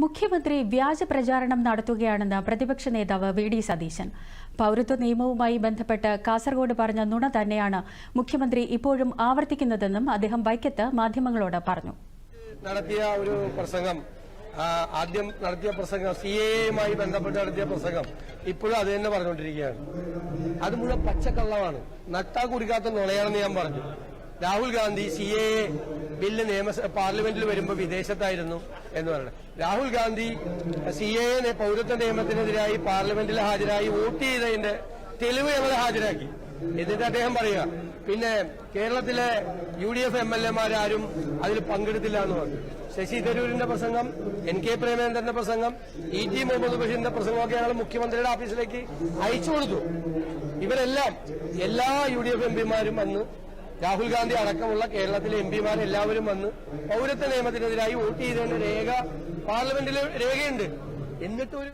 മുഖ്യമന്ത്രി വ്യാജ പ്രചാരണം നടത്തുകയാണെന്ന് പ്രതിപക്ഷ നേതാവ് വി ഡി സതീശൻ. പൌരത്വ നിയമവുമായി ബന്ധപ്പെട്ട് കാസർഗോഡ് പറഞ്ഞ നുണ തന്നെയാണ് മുഖ്യമന്ത്രി ഇപ്പോഴും ആവർത്തിക്കുന്നതെന്നും അദ്ദേഹം വൈക്കത്ത് മാധ്യമങ്ങളോട് പറഞ്ഞു. നടത്തിയ ഒരു പ്രസംഗം ആദ്യം നടത്തിയ പ്രസംഗം സി എയുമായി ബന്ധപ്പെട്ട് നടത്തിയ പ്രസംഗം ഇപ്പോഴും അത് തന്നെ പറഞ്ഞുകൊണ്ടിരിക്കുകയാണ്. അത് മുഴുവൻ പച്ചക്കള്ളമാണ്. നട്ടാ കുടിക്കാത്ത നുണയാണെന്ന് ഞാൻ പറഞ്ഞു. Rahul Gandhi C A bill നിയമ പാർലമെന്റിൽ വരുമ്പോൾ വിദേശത്തായിരുന്നു എന്ന് പറയുന്നത് രാഹുൽ ഗാന്ധി സി എ പൗരത്വ നിയമത്തിനെതിരായി പാർലമെന്റിൽ ഹാജരായി വോട്ട് ചെയ്തതിന്റെ തെളിവ് ഞങ്ങൾ ഹാജരാക്കി. എന്നിട്ട് അദ്ദേഹം പറയുക പിന്നെ കേരളത്തിലെ U D F M L എമാരാരും അതിൽ പങ്കെടുത്തില്ല എന്ന് പറഞ്ഞു. ശശി തരൂരിന്റെ പ്രസംഗം എൻ കെ പ്രേമേന്ദ്രന്റെ പ്രസംഗം ഇ ടി മുഹമ്മദ് ബഷീറിന്റെ പ്രസംഗമൊക്കെ ഞങ്ങൾ മുഖ്യമന്ത്രിയുടെ ഓഫീസിലേക്ക് അയച്ചു കൊടുത്തു. ഇവരെല്ലാം എല്ലാ യു ഡി എഫ് എം പിമാരും വന്ന് രാഹുൽ ഗാന്ധി അടക്കമുള്ള കേരളത്തിലെ എംപിമാർ എല്ലാവരും വന്ന് പൌരത്വ നിയമത്തിനെതിരായി വോട്ട് ചെയ്തതിന്റെ രേഖ പാർലമെന്റിൽ രേഖയുണ്ട്. എന്നിട്ടൊരു